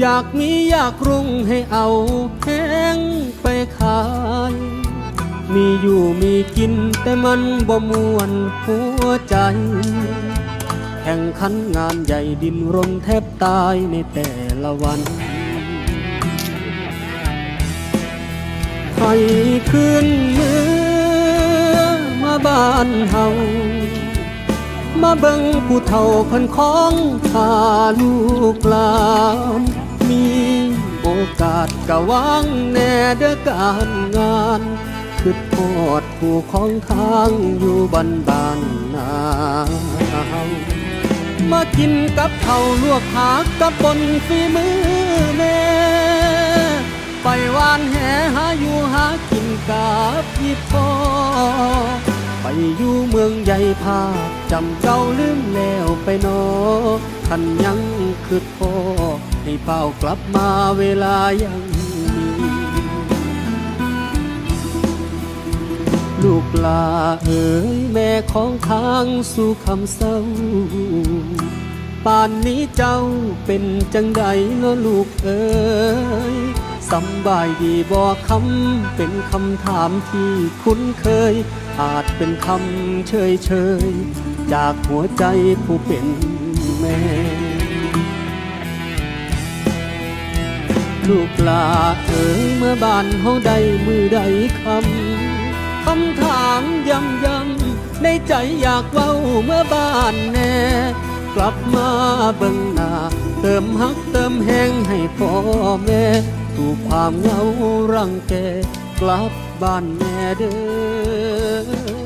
อยากมีอยากรุ่งให้เอาแพงไปขาย มีอยู่มีกินแต่มันบ่มวนหัวใจ แข่งขันงานใหญ่ดินรนแทบตายในแต่ละวันให้คืนเมือมาบ้านเฮามาเบิ่งผู้เฒ่าเพันของพาลูกหลาน กาสกะวางแน่เด้อการงานคือทอดผู้ของทางอยู่บ้านบานนามากินกับเขาลวกผักกับปนฝีมือแม่ไปวานแหหาอยู่หากินกับพี่พ่อไปอยู่เมืองใหญ่ภาจำเจ้าลืมแล้วไปนอคันยังคือพ่อ ให้เป้ากลับมาเวลายังมีลูกลาเอ๋ยแม่ของทางสู่คำเศร้า ป่านนี้เจ้าเป็นจังใดเนาะลูกเอ๋ยสำบายดีบอกคำเป็นคำถามที่คุ้นเคย อาจเป็นคำเฉยเฉยจากหัวใจผู้เป็นแม่ ลูกลาเอ๋ยเมื่อบ้านเฮาใดมือใดคำคำถามย้ำย้ำในใจอยากเว้าเมื่อบ้านแน่ กลับมาเบิ่งหน้าเติมฮักเติมแห้งให้พ่อแม่ถูกความเหงารังแกกลับบ้านแม่เด้อ